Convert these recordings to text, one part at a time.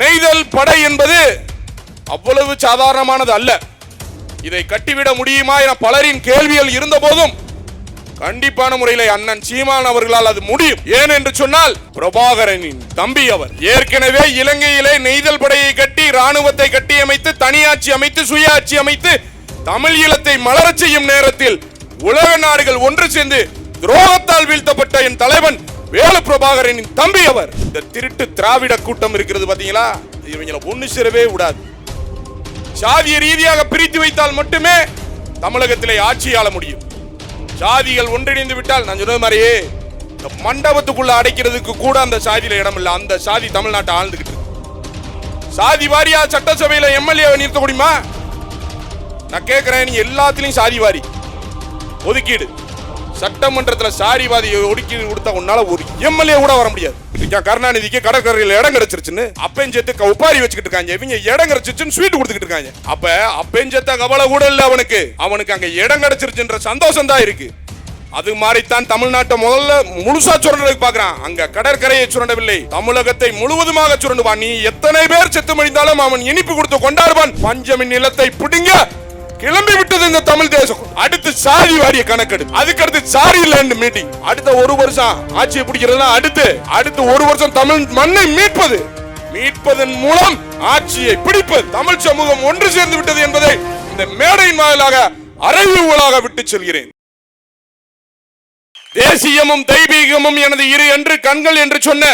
நெய்தல் படை என்பது அவ்வளவு சாதாரணமானது அல்ல. இதை கட்டிவிட முடியுமா என பலரின் கேள்விகள் இருந்த போதும் கண்டிப்பான முறையில் அண்ணன் சீமான் அவர்களால் அது முடியும். ஏன் என்று சொன்னால் பிரபாகரனின் தம்பி அவர். ஏற்கனவே இலங்கையிலே நெய்தல் படையை கட்டி ராணுவத்தை கட்டியமைத்து தனியாட்சி அமைத்து சுயாட்சி அமைத்து தமிழ் ஈழத்தை மலரச் செய்யும் நேரத்தில் உலக நாடுகள் ஒன்று சேர்ந்து துரோகத்தால் வீழ்த்தப்பட்ட என் தலைவன் வேலு பிரபாகரனின் தம்பி அவர். இந்த திருட்டு திராவிட கூட்டம் இருக்கிறது பாத்தீங்களா? இவங்களை ஒண்ணு சேரவே விடாது. சாதிய ரீதியாக பிரித்து வைத்தால் மட்டுமே தமிழகத்திலே ஆட்சி ஆள முடியும். சாதிகள் ஒன்றிணைந்து விட்டால் நான் சொன்னது மாதிரியே இந்த மண்டபத்துக்குள்ள அடைக்கிறதுக்கு கூட அந்த சாதியில இடம் இல்லை. அந்த சாதி தமிழ்நாட்டை ஆழ்ந்துகிட்டு இருக்கு. சாதி வாரியா சட்டசபையில எம்எல்ஏ நிறுத்த முடியுமா? நான் கேட்கிறேன் நீ எல்லாத்துலயும் சாதி வாரி. ஒதுக்கீடு. சட்டமன்றத்தில் சாரிவாதி ஒடுக்கி கொடுத்தா உன்னால ஒரு எம்எல்ஏ கூட வர முடியாது. கருணாநிதிக்கு கடற்கரையில் இடம் கிடைச்சிருச்சுன்னு அப்பையும் சேர்த்து உப்பாரி வச்சுக்கிட்டு இருக்காங்க. இவங்க இடம் கிடைச்சிருச்சுன்னு ஸ்வீட் கொடுத்துக்கிட்டு இருக்காங்க. அப்ப அப்பையும் சேர்த்த கவலை கூட இல்லை அவனுக்கு. அவனுக்கு அங்க இடம் கிடைச்சிருச்சுன்ற சந்தோஷம் தான் இருக்கு. அது மாதிரித்தான் தமிழ்நாட்டை முதல்ல முழுசா சுரண்டதுக்கு பாக்குறான். அங்க கடற்கரையை சுரண்டவில்லை. தமிழகத்தை முழுவதுமாக சுரண்டுவான். நீ எத்தனை பேர் செத்து மடிந்தாலும் அவன் இனிப்பு கொடுத்து கொண்டாடுவான். பஞ்சமின் நிலத்தை பிடிங்க. கிளம்பி விட்டது இந்த தமிழ் தேசம். அடுத்து சாதி வாரிய கணக்கெடு. அதுக்கு அடுத்து சாரி லேண்ட் மீட்டிங் அடுத்த ஒரு வருஷம் ஆட்சியை பிடிக்கிறதுனா அடுத்து அடுத்து ஒரு வருஷம் தமிழ் மண்ணை மீட்பது. மீட்பதன் மூலம் ஆட்சியை பிடிப்பது. தமிழ் சமூகம் ஒன்று சேர்ந்து விட்டது என்பதை இந்த மேடையின் வாயிலாக அறிவுகளாக விட்டு செல்கிறேன். தேசியமும் தெய்வீகமும் எனது இரு என்று கண்கள் என்று சொன்ன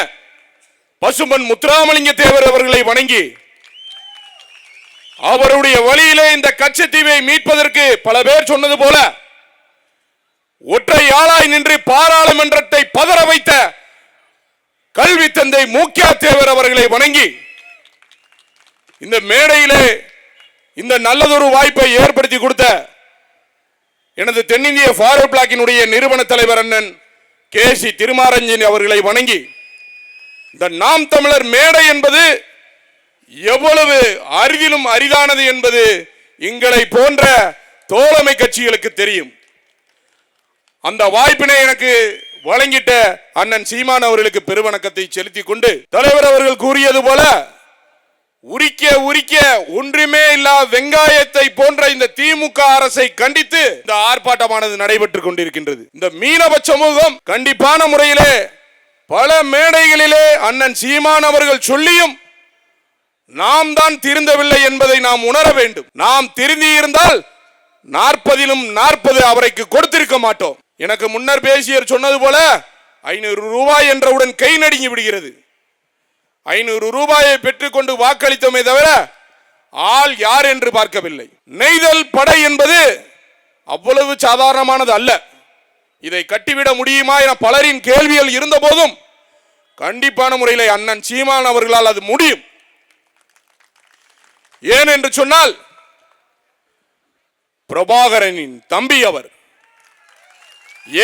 பசுமன் முத்துராமலிங்க தேவர் அவர்களை வணங்கி அவருடைய வழியிலே இந்த கச்சத்தீவை மீட்பதற்கு பல பேர் சொன்னது போல ஒற்றை ஆளாய் நின்று பாராளுமன்றத்தை பதற வைத்த கல்வி தந்தை மூக்கியா தேவர் அவர்களை வணங்கி இந்த மேடையிலே இந்த நல்லதொரு வாய்ப்பை ஏற்படுத்தி கொடுத்த எனது தென்னிந்திய ஃபாரோ பிளாக்கினுடைய நிறுவன தலைவர் அண்ணன் கே சி திருமாரஞ்சன் அவர்களை வணங்கி இந்த நாம் தமிழர் மேடை என்பது எவ்வளவு அரிதிலும் அரிதானது என்பது எங்களை போன்ற தோழமை கட்சிகளுக்கு தெரியும். அந்த வாய்ப்பினை எனக்கு வழங்கிட்ட அண்ணன் சீமான் அவர்களுக்கு பெருவணக்கத்தை செலுத்திக் கொண்டு தலைவர் அவர்கள் கூறியது போல உரிக்க உரிக்க ஒன்றுமே இல்லா வெங்காயத்தை போன்ற இந்த திமுக அரசை கண்டித்து இந்த ஆர்ப்பாட்டமானது நடைபெற்றுக் கொண்டிருக்கின்றது. இந்த மீனவ சமூகம் கண்டிப்பான முறையிலே பல மேடைகளிலே அண்ணன் சீமான் அவர்கள் சொல்லியும் நாம் தான் திருந்தவில்லை என்பதை நாம் உணர வேண்டும். நாம் திருந்தி இருந்தால் நாற்பதிலும் நாற்பது அவரைக்கு கொடுத்திருக்க மாட்டோம். எனக்கு முன்னர் பேசியர் சொன்னது போல ஐநூறு ரூபாய் என்றவுடன் கை நடுங்கி விடுகிறது. ஐநூறு ரூபாயை பெற்றுக்கொண்டு வாக்களித்தோமே தவிர ஆள் யார் என்று பார்க்கவில்லை. நெய்தல் படை என்பது அவ்வளவு சாதாரணமானது அல்ல. இதை கட்டிவிட முடியுமா என பலரின் கேள்விகள் இருந்த போதும் கண்டிப்பான முறையில் அண்ணன் சீமான் அவர்களால் அது முடியும். ஏன் என்று சொன்னால் பிரபாகரனின் தம்பி அவர்.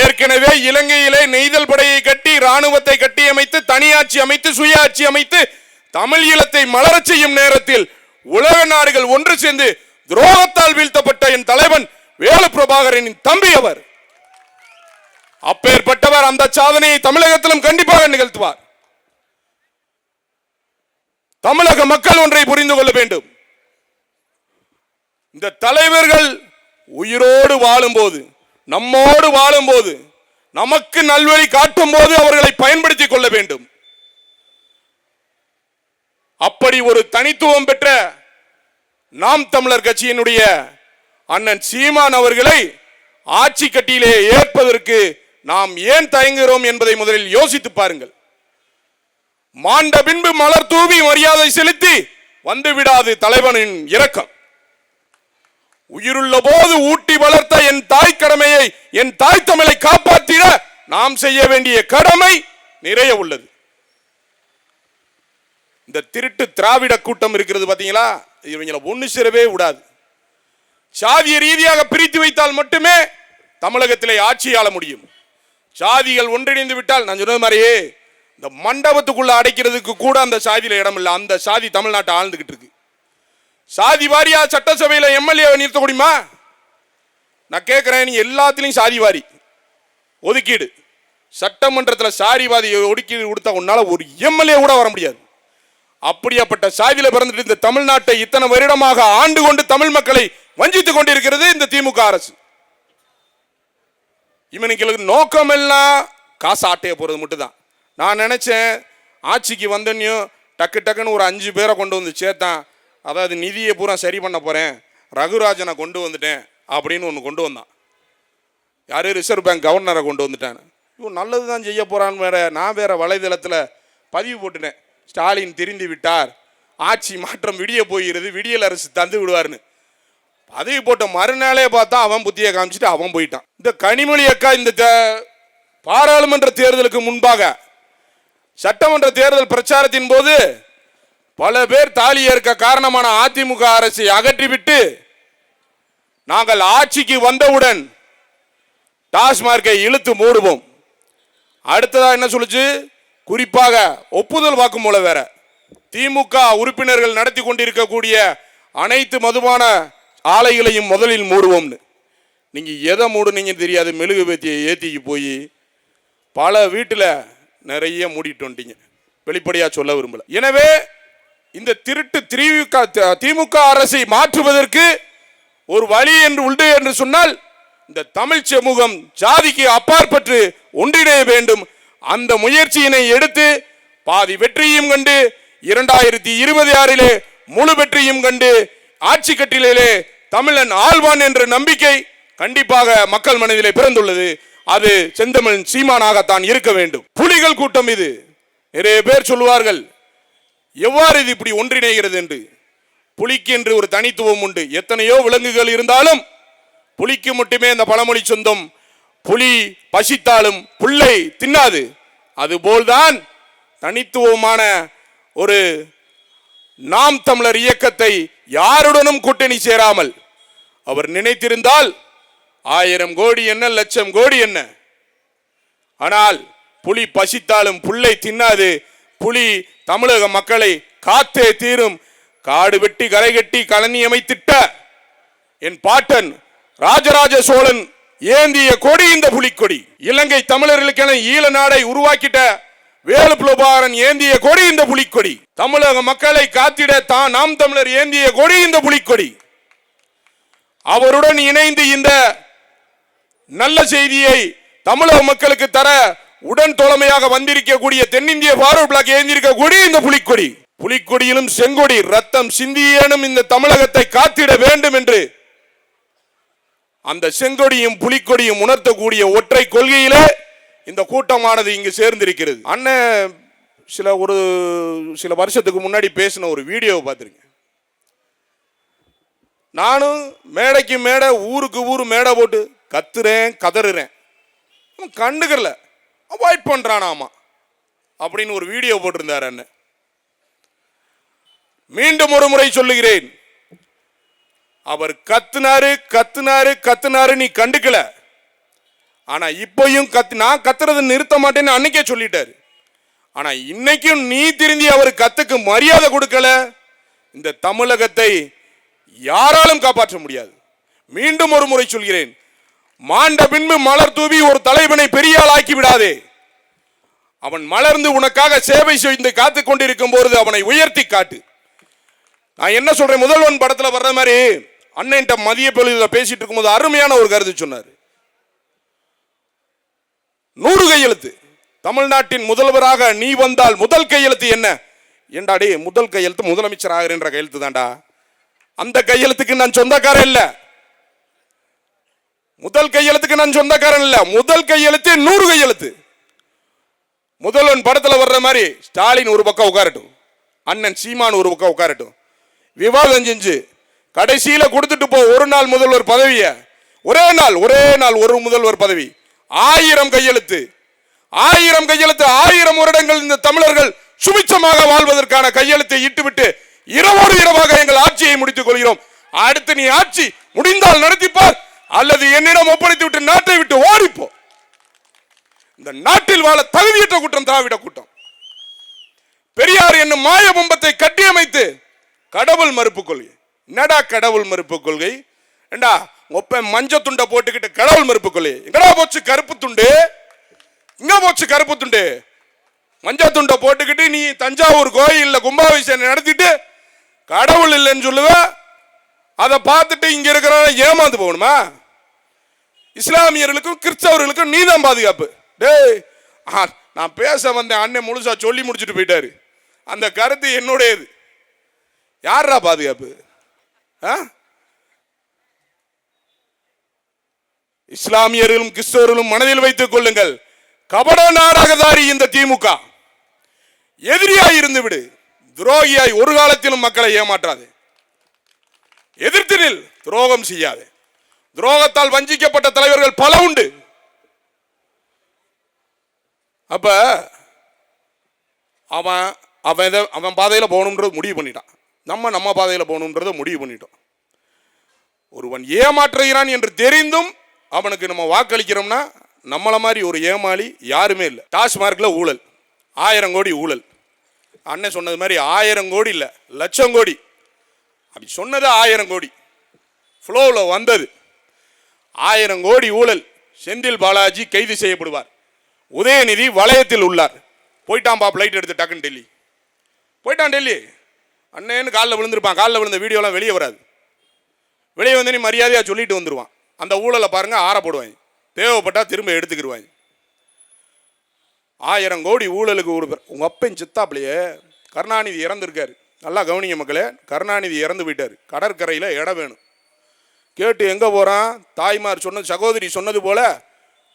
ஏற்கனவே இலங்கையிலே நெய்தல் படையை கட்டி ராணுவத்தை கட்டியமைத்து தனியாட்சி அமைத்து சுயாட்சி அமைத்து தமிழ் ஈழத்தை மலரச் செய்யும் நேரத்தில் உலக நாடுகள் ஒன்று சேர்ந்து துரோகத்தால் வீழ்த்தப்பட்ட என் தலைவன் வேலு பிரபாகரனின் தம்பி அவர். அப்பேற்பட்டவர் அந்த சாதனையை தமிழகத்திலும் கண்டிப்பாக நிகழ்த்துவார். தமிழக மக்கள் ஒன்றை புரிந்து கொள்ள வேண்டும். இந்த தலைவர்கள் உயிரோடு வாழும்போது நம்மோடு வாழும்போது நமக்கு நல்வழி காட்டும் போது அவர்களை பயன்படுத்திக் கொள்ள வேண்டும். அப்படி ஒரு தனித்துவம் பெற்ற நாம் தமிழர் கட்சியினுடைய அண்ணன் சீமான் அவர்களை ஆட்சி கட்டியிலே ஏற்பதற்கு நாம் ஏன் தயங்குகிறோம் என்பதை முதலில் யோசித்து பாருங்கள். மாண்ட பின்பு மலர் தூவி மரியாதை செலுத்தி வந்து விடாது தலைவனின் இரக்கம். உயிருள்ள போது ஊட்டி வளர்த்த என் தாய் கடமையை என் தாய் தமிழை காப்பாற்றிட நாம் செய்ய வேண்டிய கடமை நிறைய உள்ளது. இந்த திருட்டு திராவிட கூட்டம் இருக்கிறது பார்த்தீங்களா? இவங்களை ஒன்று சேரவே விடாது. சாதிய ரீதியாக பிரித்து வைத்தால் மட்டுமே தமிழகத்திலே ஆட்சி ஆள முடியும். சாதிகள் ஒன்றிணைந்து விட்டால் நான் சொன்னது மாதிரியே இந்த மண்டபத்துக்குள்ள அடைக்கிறதுக்கு கூட அந்த சாதியில இடம் இல்லை அந்த சாதி தமிழ்நாட்டை ஆழ்ந்துகிட்டு இருக்கு. சாதி வாரியா சட்டசபையில் எம்எல்ஏவை நிறுத்த முடியுமா? நான் கேட்குறேன் நீ எல்லாத்துலேயும் சாதி வாரி. ஒதுக்கீடு. சட்டமன்றத்தில் சாரிவாதி ஒதுக்கீடு கொடுத்தா உன்னால் ஒரு எம்எல்ஏ கூட வர முடியாது. அப்படியாப்பட்ட சாதியில் பிறந்துட்டு இந்த தமிழ்நாட்டை இத்தனை வருடமாக ஆண்டு கொண்டு தமிழ் மக்களை வஞ்சித்து கொண்டிருக்கிறது இந்த திமுக அரசு. இவனுக்கு நோக்கம் எல்லாம் காசு ஆட்டைய போகிறது மட்டும்தான். நான் நினச்சேன் ஆட்சிக்கு வந்தனையும் டக்கு டக்குன்னு ஒரு அஞ்சு பேரை கொண்டு வந்து சேர்த்தான். அதாவது நிதியை பூரா சரி பண்ண போகிறேன் ரகுராஜனை கொண்டு வந்துட்டேன் அப்படின்னு ஒன்று கொண்டு வந்தான். யாரு? ரிசர்வ் பேங்க் கவர்னரை கொண்டு வந்துட்டான். இவன் நல்லது தான் செய்ய போகிறான்னு வேற. நான் வேற வலைதளத்தில் பதிவு போட்டுட்டேன். ஸ்டாலின் திரிந்து விட்டார். ஆட்சி மாற்றம் விடிய போகிறது விடியல் அரசு தந்து விடுவார்னு. பதவி போட்ட மறுநாளே பார்த்தா அவன் புத்தியை காமிச்சிட்டு அவன் போயிட்டான். இந்த கனிமொழி அக்கா இந்த தே- பாராளுமன்ற தேர்தலுக்கு முன்பாக சட்டமன்ற தேர்தல் பிரச்சாரத்தின் போது பல பேர் தாலி ஏற்க காரணமான அதிமுக அரசை அகற்றிவிட்டு நாங்கள் ஆட்சிக்கு வந்தவுடன் டாஸ்மார்க்கை இழுத்து மூடுவோம். அடுத்ததாக என்ன சொல்லுச்சு? குறிப்பாக ஒப்புதல் வாக்குமூலம் வேற. திமுக உறுப்பினர்கள் நடத்தி கொண்டிருக்கக்கூடிய அனைத்து மதுபான ஆலைகளையும் முதலில் மூடுவோம்னு. நீங்கள் எதை மூடுனீங்க தெரியாது. மெழுகு பேத்தியை ஏற்றிக்கு போய் பல வீட்டில் நிறைய மூடிட்டு வந்துட்டீங்க வெளிப்படையாக சொல்ல விரும்பலை. எனவே இந்த திருட்டு திமுக திமுக அரசை மாற்றுவதற்கு ஒரு வழி என்று உண்டு என்று சொன்னால் இந்த தமிழ் சமூகம் ஜாதிக்கு அப்பாற்பட்டு ஒன்றிணைய வேண்டும். அந்த முயற்சியினை எடுத்து பாதி வெற்றியும் கண்டு இரண்டாயிரத்தி இருபத்தி ஆறிலே முழு வெற்றியும் கண்டு ஆட்சி கட்டிலே தமிழன் ஆழ்வான் என்ற நம்பிக்கை கண்டிப்பாக மக்கள் மனதிலே பிறந்துள்ளது. அது செந்தமிழ் சீமானாகத்தான் இருக்க வேண்டும். புலிகள் கூட்டம் இது. நிறைய பேர் சொல்லுவார்கள் எவ்வாறு இது இப்படி ஒன்றிணைகிறது என்று? புலிக்கு என்று ஒரு தனித்துவம் உண்டு. எத்தனையோ விலங்குகள் இருந்தாலும் புலிக்கு மட்டுமே அந்த பழமொழி சொந்தம். புலி பசித்தாலும் புல்லை தின்னாது. அதுபோல்தான் தனித்துவமான ஒரு நாம் தமிழர் இயக்கத்தை யாருடனும் கூட்டணி சேராமல் அவர் நினைத்திருந்தால் ஆயிரம் கோடி என்ன லட்சம் கோடி என்ன? ஆனால் புலி பசித்தாலும் புல்லை தின்னாது. புலி தமிழக மக்களை காத்தே தீரும். காடு வெட்டி கரை கட்டி கழனி அமைத்திட்ட என் பாட்டன் ராஜராஜ சோழன் ஏந்திய கொடி இந்த புலிக்கொடி. இலங்கை தமிழர்களுக்கென ஈழ நாடை உருவாக்கிட்ட வேலு புலபாரன் ஏந்திய கொடி இந்த புலிக்கொடி. தமிழக மக்களை காத்திட தான் நாம் தமிழர் ஏந்திய கொடி இந்த புலிக்கொடி. அவருடன் இணைந்து இந்த நல்ல செய்தியை தமிழக மக்களுக்கு தர உடன் தோழமையாக வந்திருக்கக்கூடிய தென்னிந்திய ஃபார்வர்ட் பிளாக் ஏந்திருக்கக்கூடிய இந்த புலிக்கொடி. புலிக்கொடியிலும் செங்கொடி ரத்தம் சிந்தியேனும் இந்த தமிழகத்தை காத்திட வேண்டும் என்று அந்த செங்கொடியும் புலிக்கொடியும் உணர்த்தக்கூடிய ஒற்றை கொள்கையிலே இந்த கூட்டமானது இங்கு சேர்ந்திருக்கிறது. அண்ணன் சில ஒரு சில வருஷத்துக்கு முன்னாடி பேசின ஒரு வீடியோவை பார்த்துருக்கேன். நானும் மேடைக்கு மேடை ஊருக்கு ஊர் மேடை போட்டு கத்துறேன் கதறுறேன். கண்டுக்கிறல. அவாய்ட் பண்ணுறானாமா அப்படின்னு ஒரு வீடியோ போட்டிருந்தார் அண்ணன். மீண்டும் ஒரு முறை சொல்லுகிறேன். அவர் கத்துனாரு கத்துனாரு கத்துனாரு நீ கண்டுக்கல. ஆனா இப்பையும் கத்து நான் கத்துறது நிறுத்த மாட்டேன்னு அன்னைக்கே சொல்லிட்டாரு. ஆனா இன்னைக்கும் நீ திருந்தி அவர் கத்துக்கு மரியாதை கொடுக்கல. இந்த தமிழகத்தை யாராலும் காப்பாற்ற முடியாது. மீண்டும் ஒரு முறை சொல்கிறேன். மாண்ட பின்பு மலர் தூவி ஒரு தலைவனை பெரிய ஆளாக்கி விடாதே. அவன் மலர்ந்து உனக்காக சேவை செய்து காத்து கொண்டிருக்கும் பொழுது அவனை உயர்த்தி காட்டு. நான் என்ன சொல்றேன்? முதல்வன் படத்தில் வர்ற மாதிரி அண்ணன்ட்ட மதிய பொழுதில் பேசிட்டு இருக்கும்போது அருமையான ஒரு கருத்து சொன்னார். நூறு கையெழுத்து. தமிழ்நாட்டின் முதல்வராக நீ வந்தால் முதல் கையெழுத்து என்ன? ஏண்டா முதல் கையெழுத்து முதலமைச்சர் ஆகிறேன்ற கையெழுத்து தாண்டா அந்த கையெழுத்துக்கு நான் சொந்தக்காரன் இல்லை. முதல் கையெழுத்துக்கு நான் சொந்தக்காரன் இல்ல. முதல் கையெழுத்து நூறு கையெழுத்து. முதல்வன் படத்துல வர்ற மாதிரி ஸ்டாலின் ஒரு பக்கம் உட்காரட்டும். அண்ணன் சீமான் ஒரு பக்கம் உட்காரட்டும். விவாதம் செஞ்சு கடைசியில கொடுத்துட்டு போ. ஒரு நாள் முதல்வர் பதவிய. ஒரே நாள் ஒரே நாள் ஒரு முதல்வர் பதவி. ஆயிரம் கையெழுத்து. ஆயிரம் கையெழுத்து ஆயிரம் வருடங்கள் இந்த தமிழர்கள் சுபிச்சமாக வாழ்வதற்கான கையெழுத்தை இட்டுவிட்டு இரவோடு இரவாக எங்கள் ஆட்சியை முடித்துக் கொள்கிறோம். அடுத்து நீ ஆட்சி முடிந்தால் நடத்திப்பார். அல்லது என்னிடம் ஒப்படைத்து விட்டு நாட்டை விட்டு ஓடிப்போ. இந்த நாட்டில் வாழ தகுதியற்ற கூட்டம் திராவிட கூட்டம். பெரியார் என்னும் மாய பொம்பத்தை கட்டியமைத்து கடவுள் மறுப்பு கொள்கை. என்னடா கடவுள் மறுப்பு கொள்கை? ஏண்டா ஒப்ப மஞ்ச துண்டை போட்டுக்கிட்டு கடவுள் மறுப்பு கொள்கை? எங்கடா போச்சு கருப்பு துண்டு? இங்க போச்சு கருப்பு துண்டு? மஞ்சள் துண்டை போட்டுக்கிட்டு நீ தஞ்சாவூர் கோயிலில் கும்பாபிஷேகம் நடத்திட்டு கடவுள் இல்லைன்னு சொல்லுவ? அதை பார்த்துட்டு இங்க இருக்கிற ஏமாந்து போகணுமா? இஸ்லாமியர்களுக்கும் கிறிஸ்தவர்களுக்கும் நீதான் பாதுகாப்பு. டேய் நான் பேச வந்தேன் அண்ணன் முழுசா சொல்லி முடிச்சுட்டு போயிட்டாரு. அந்த கருத்து என்னுடையது. யாரா பாதுகாப்பு? ஆ? இஸ்லாமியர்களும் கிறிஸ்தவர்களும் மனதில் வைத்துக் கொள்ளுங்கள். கபட நாடகதாரி இந்த திமுக. எதிரியாய் இருந்து விடு. துரோகியாய் ஒரு காலத்திலும் மக்களை ஏமாற்றாது. எதிர்த்து நில். துரோகம் செய்யாதே. துரோகத்தால் வஞ்சிக்கப்பட்ட தலைவர்கள் பல உண்டு. அப்ப அவன் அவன் இதை அவன் பாதையில் போகணுன்றது முடிவு பண்ணிட்டான். நம்ம நம்ம பாதையில் போகணுன்றதை முடிவு பண்ணிட்டோம். ஒருவன் ஏமாற்றுகிறான் என்று தெரிந்தும் அவனுக்கு நம்ம வாக்களிக்கிறோம்னா நம்மளை மாதிரி ஒரு ஏமாளி யாருமே இல்லை. டாஸ்மார்க்கில் ஊழல். ஆயிரம் கோடி ஊழல். அண்ணன் சொன்னது மாதிரி ஆயிரம் கோடி இல்லை லட்சம் கோடி. அப்படி சொன்னது ஆயிரம் கோடி. ஃப்ளோவில் வந்தது. ஆயிரம் கோடி ஊழல் செந்தில் பாலாஜி கைது செய்யப்படுவார். உதயநிதி வளையத்தில் உள்ளார். போயிட்டான் பா ஃப்ளைட் எடுத்து டக்குன்னு டெல்லி. போயிட்டான் டெல்லி. அண்ணேன்னு காலில் விழுந்திருப்பான். காலில் விழுந்த வீடியோலாம் வெளியே வராது. வெளியே வந்து நீ மரியாதையாக சொல்லிட்டு வந்துடுவான் அந்த ஊழலை பாருங்கள் ஆற போடுவாங்க. தேவைப்பட்டால் திரும்ப எடுத்துக்கிடுவாங்க ஆயிரம் கோடி ஊழலுக்கு ஒரு உங்கள் அப்பன் சித்தாப்பிலையே கருணாநிதி இறந்துருக்காரு. நல்லா கவனிங்க மக்களே கருணாநிதி இறந்து போயிட்டார். கடற்கரையில் இடம் வேணும். கேட்டு எங்கே போகிறான் தாய்மார் சொன்னது சகோதரி சொன்னது போல்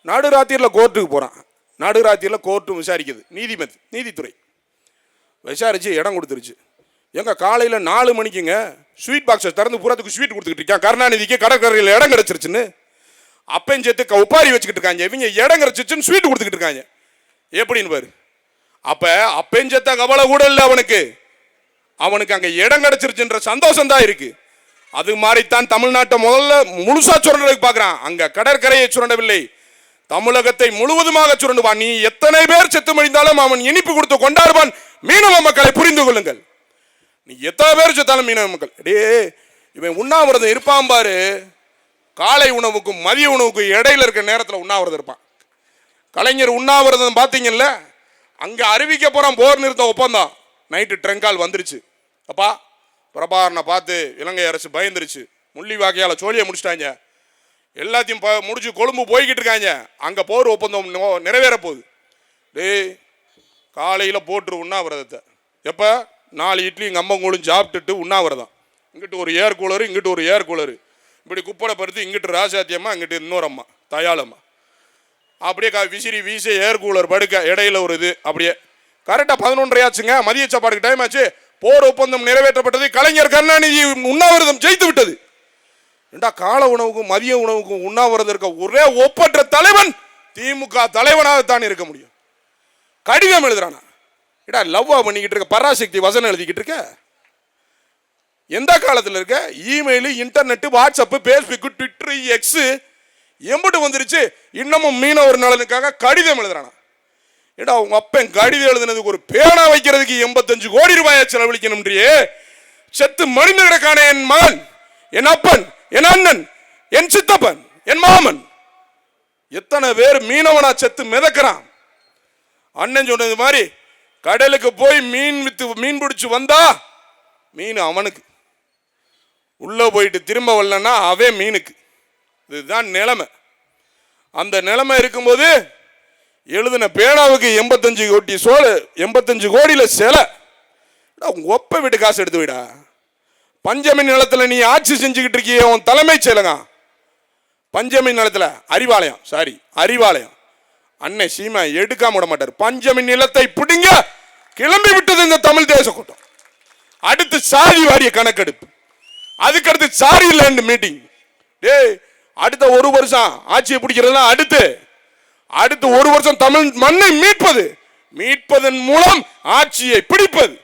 நடுராத்திரியில் கோர்ட்டுக்கு போகிறான் நடுராத்திரியில் கோர்ட்டும் விசாரிக்குது. நீதிமதி நீதித்துறை. விசாரிச்சு இடம் கொடுத்துருச்சு. எங்கள் காலையில் நாலு மணிக்குங்க ஸ்வீட் பாக்ஸை திறந்து பூராத்துக்கு ஸ்வீட் கொடுத்துக்கிட்டு இருக்கான். கருணாநிதிக்கு கடற்கரையில் இடம் கிடச்சிருச்சுன்னு. அப்பையும் சேர்த்து க- உப்பாரி வச்சுக்கிட்டு இருக்காங்க. இவங்க இடம் கிடச்சிச்சுன்னு ஸ்வீட் கொடுத்துக்கிட்டு இருக்காங்க. எப்படின்னு பாரு. அப்போ அப்பையும் சேர்த்த கவலை கூட இல்லை அவனுக்கு. அவனுக்கு அங்கே இடம் கிடச்சிருச்சுன்ற சந்தோஷம் தான் இருக்குது அது மாதிரித்தான் தமிழ்நாட்டை முதல்ல முழுசா சுரண்டதுக்கு பார்க்குறான். அங்க கடற்கரையை சுரண்டவில்லை. தமிழகத்தை முழுவதுமாக சுரண்டுவான். நீ எத்தனை பேர் செத்து மடிந்தாலும் அவன் இனிப்பு கொடுத்து கொண்டாடுவான். மீனவ மக்களை புரிந்து கொள்ளுங்கள். நீ எத்தனை பேர் செத்தாலும் மீனவ மக்கள். டே இவன் உண்ணாவிரதம் இருப்பான் பாரு. காலை உணவுக்கும் மதிய உணவுக்கும் இடையில இருக்கிற நேரத்தில் உண்ணாவிரதம் இருப்பான். கலைஞர் உண்ணாவிரதம் பார்த்தீங்கல்ல? அங்கே அறிவிக்க போகிறான் போர் நிறுத்த ஒப்பந்தம். நைட்டு ட்ரெங்கால் வந்துருச்சு. அப்பா பிரபாகரனை பார்த்து இலங்கை அரசு பயந்துருச்சு. முள்ளி வாக்கையால் சோழியை முடிச்சிட்டாங்க. எல்லாத்தையும் ப- முடிச்சு கொழும்பு போய்கிட்டு இருக்காங்க. அங்கே போர் ஒப்பந்தம் நிறைவேற போகுது. டேய் காலையில் போட்டுரு உண்ணாவிரதத்தை. எப்போ? நாலு இட்லி கம்பங்கூழும் சாப்பிட்டுட்டு உண்ணாவிரதம். இங்கிட்டு ஒரு ஏர் கூலரு இங்கிட்டு ஒரு ஏர் கூலரு. இப்படி குப்படை பருத்து இங்கிட்டு ராசாத்தியம்மா இங்கிட்டு இன்னொரு அம்மா தயாளம்மா. அப்படியே க- விசிறி வீசி ஏர் கூலர் படுக்க இடையில ஒரு இது அப்படியே. கரெக்டாக பதினொன்றரையாச்சுங்க. மதிய சாப்பாடுக்கு டைம் ஆச்சு. போர் ஒப்பந்தம் நிறைவேற்றப்பட்டது. கலைஞர் கருணாநிதி உண்ணாவிரதம் ஜெயித்து விட்டது. ஏண்டா கால உணவுக்கும் மதிய உணவுக்கும் உண்ணாவிரதம் இருக்க ஒரே ஒப்பற்ற தலைவன் திமுக தலைவனாகத்தான் இருக்க முடியும். கடிதம் எழுதுறானா? ஏடா லவ்வா பண்ணிக்கிட்டு இருக்க? பராசக்தி வசனம் எழுதிக்கிட்டு இருக்க? எந்த காலத்தில் இருக்க? Email internet WhatsApp Facebook Twitter X எம்பிட்டு வந்துருச்சு. இன்னமும் மீனவர் நலனுக்காக கடிதம் எழுதுறானா? ஏடா உங்க அப்பன் கடிதம் எழுதுனதுக்கு ஒரு பேனா வைக்கிறதுக்கு எண்பத்தஞ்சு கோடி ரூபாயை செலவழிக்கணும்ன்றியே? செத்து மடிந்து கிடக்கான என் மகன் என் அப்பன் என் அண்ணன் என் சித்தப்பன் என் மாமன். எத்தனை பேர் மீனவனா செத்து மிதக்கிறான்? அண்ணன் சொன்னது மாதிரி கடலுக்கு போய் மீன் வித்து மீன் பிடிச்சி வந்தா மீன் அவனுக்கு. உள்ள போயிட்டு திரும்ப வரலன்னா அவன் மீனுக்கு. இதுதான் நிலைமை. அந்த நிலைமை இருக்கும்போது எழுதின பேனாவுக்கு எண்பத்தஞ்சு கோடி சோழ எண்பத்தஞ்சு கோடியில் சிலை. ஒப்ப வீட்டு காசு எடுத்து விடா. பஞ்சமி நிலத்தில் நீ ஆட்சி செஞ்சுக்கிட்டு இருக்கிய உன் தலைமை செயலங்க பஞ்சமி நிலத்தில் அறிவாலயம் சாரி அறிவாலயம். அன்னை சீமா எடுக்காம விட மாட்டார். பஞ்சமி நிலத்தை பிடிங்க கிளம்பி விட்டது இந்த தமிழ் தேச கூட்டம். அடுத்து சாதி வாரிய கணக்கெடுப்பு. அதுக்கடுத்து சாரி லேண்ட் மீட்டிங் டேய் அடுத்த ஒரு வருஷம் ஆட்சியை பிடிக்கிறதுலாம் அடுத்து. அடுத்து ஒரு வருஷம் தமிழ் மண்ணை மீட்பது. மீட்பதன் மூலம் ஆட்சியை பிடிப்பது.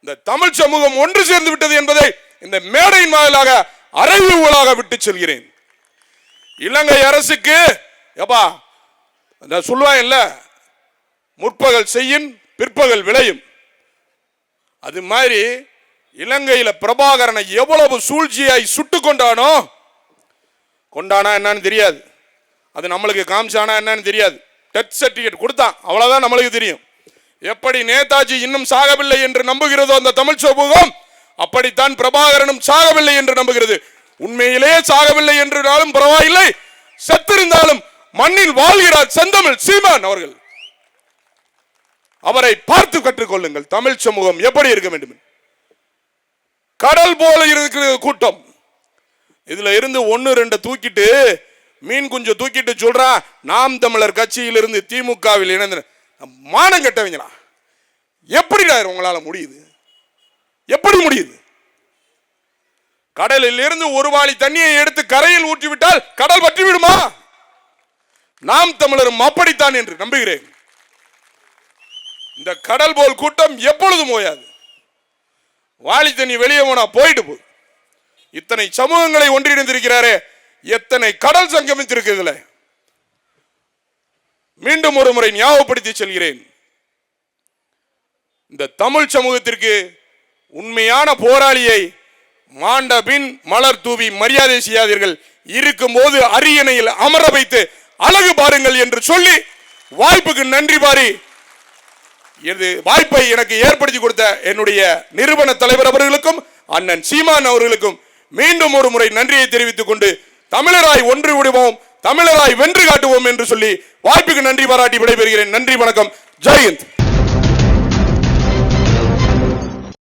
இந்த தமிழ் சமூகம் ஒன்று சேர்ந்து விட்டது என்பதை இந்த மேடையின் வாயிலாக அறைவுகளாக விட்டு செல்கிறேன். இலங்கை அரசுக்கு எப்பா சொல்லுவான் இல்ல முற்பகல் செய்யும் பிற்பகல் விளையும். அது மாதிரி இலங்கையில் பிரபாகரனை எவ்வளவு சூழ்ச்சியாய் சுட்டு கொண்டானோ கொண்டானா என்னன்னு தெரியாது. அது நம்மளுக்கு காமிச்சானா என்னன்னு தெரியாது. டெத் சர்டிஃபிகேட் கொடுத்தான். அவ்வளோதான் நம்மளுக்கு தெரியும். எப்படி நேதாஜி இன்னும் சாகவில்லை என்று நம்புகிறதோ அந்த தமிழ் சமூகம் அப்படித்தான் பிரபாகரனும் சாகவில்லை என்று நம்புகிறது. உண்மையிலேயே சாகவில்லை என்றாலும் பரவாயில்லை. செத்திருந்தாலும் மண்ணில் வாழ்கிறார் செந்தமிழ் சீமான் அவர்கள். அவரை பார்த்து கற்றுக்கொள்ளுங்கள். தமிழ் சமூகம் எப்படி இருக்க வேண்டும்? கடல் போல இருக்கிற கூட்டம். இதுல இருந்து ஒன்னு ரெண்டு தூக்கிட்டு மீன் குஞ்சு தூக்கிட்டு சொல்றான் நாம் தமிழர் கட்சியிலிருந்து திமுகவில் இணைந்து மானம் கெட்டவங்களா எப்படிடா உங்களால முடியுது? எப்படி முடியுது? கடலில் இருந்து ஒரு வாளி தண்ணியை எடுத்து கரையில் ஊற்றி விட்டால் கடல் வற்றி விடுமா நாம் தமிழரும் அப்படித்தான் என்று நம்புகிறேன். இந்த கடல் போல் கூட்டம் எப்பொழுதும் ஓயாது. வாளி தண்ணி வெளியே போனா போயிட்டு போகுது. இத்தனை சமூகங்களை ஒன்றிணைந்திருக்கிறாரே எத்தனை கடல் சங்கமித்திருக்குதுல மீண்டும் ஒரு முறை ஞாபகப்படுத்தி செல்கிறேன். இந்த தமிழ் சமூகத்திற்கு உண்மையான போராளியை மாண்ட பின் மலர் தூவி மரியாதை செய்யாதீர்கள். இருக்கும்போது அரியணையில் அமர வைத்து அழகு பாருங்கள் என்று சொல்லி வாய்ப்புக்கு நன்றி பாரி. இது வாய்ப்பை எனக்கு ஏற்படுத்தி கொடுத்த என்னுடைய நிறுவன தலைவர் அவர்களுக்கும் அண்ணன் சீமான் அவர்களுக்கும் மீண்டும் ஒரு முறை நன்றியை தெரிவித்துக் கொண்டு தமிழராய் ஒன்று விடுவோம் தமிழராய் வென்று காட்டுவோம் என்று சொல்லி வாய்ப்புக்கு நன்றி பாராட்டி விடைபெறுகிறேன். நன்றி வணக்கம். ஜெயந்த்